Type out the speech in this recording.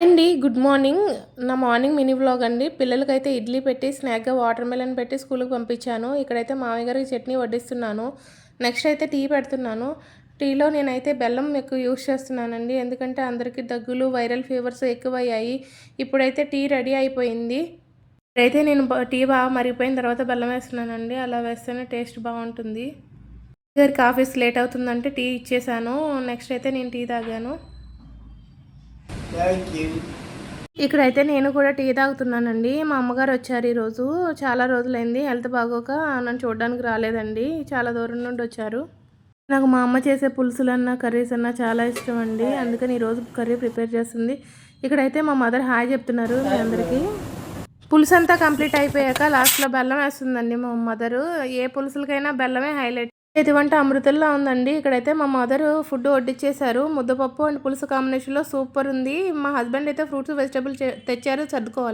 అండి good morning నా morning mini vlog అండి. పిల్లలకైతే ఇడ్లీ పెట్టి స్నాక్గా వాటర్ మెలన్ పెట్టి స్కూల్కి పంపించాను. ఇక్కడైతే మామయ్య గారికి చట్నీ వడ్డిస్తున్నాను. నెక్స్ట్ అయితే టీ పెడుతున్నాను. టీలో నేనైతే బెల్లం ఎక్కువ యూస్ చేస్తున్నానండి. ఎందుకంటే అందరికీ దగ్గులు వైరల్ ఫీవర్స్ ఎక్కువయ్యాయి. ఇప్పుడైతే టీ రెడీ అయిపోయింది. ఇప్పుడైతే నేను టీ బాగా మరిగిపోయిన తర్వాత బెల్లం వేస్తున్నానండి. అలా వేస్తేనే టేస్ట్ బాగుంటుంది. గారికి ఆఫీస్ లేట్ అవుతుందంటే టీ ఇచ్చేసాను. నెక్స్ట్ అయితే నేను టీ తాగాను. థ్యాంక్ యూ ఇక్కడైతే నేను కూడా టీ తాగుతున్నానండి. మా అమ్మగారు వచ్చారు ఈరోజు. చాలా రోజులైంది. హెల్త్ బాగోక నన్ను చూడడానికి రాలేదండి. చాలా దూరం నుండి వచ్చారు. నాకు మా అమ్మ చేసే పులుసులన్నా కర్రీస్ అన్నా చాలా ఇష్టం అండి. అందుకని ఈరోజు కర్రీ ప్రిపేర్ చేస్తుంది. ఇక్కడైతే మా మదర్ హాయ్ చెప్తున్నారు మీ అందరికీ. పులుసు అంతా కంప్లీట్ అయిపోయాక లాస్ట్లో బెల్లం వేస్తుందండి మా మదరు. ఏ పులుసులకైనా బెల్లమే హైలైట్. ఎటువంటి అమృతంలా ఉందండి. ఇక్కడైతే మా మదర్ ఫుడ్ వడ్డిచ్చేసారు ముద్దపప్పు అండ్ పులుసు కాంబినేషన్లో సూపర్ ఉంది. మా హస్బెండ్ అయితే ఫ్రూట్స్ వెజిటబుల్ తెచ్చారు. సర్దుకోవాలి.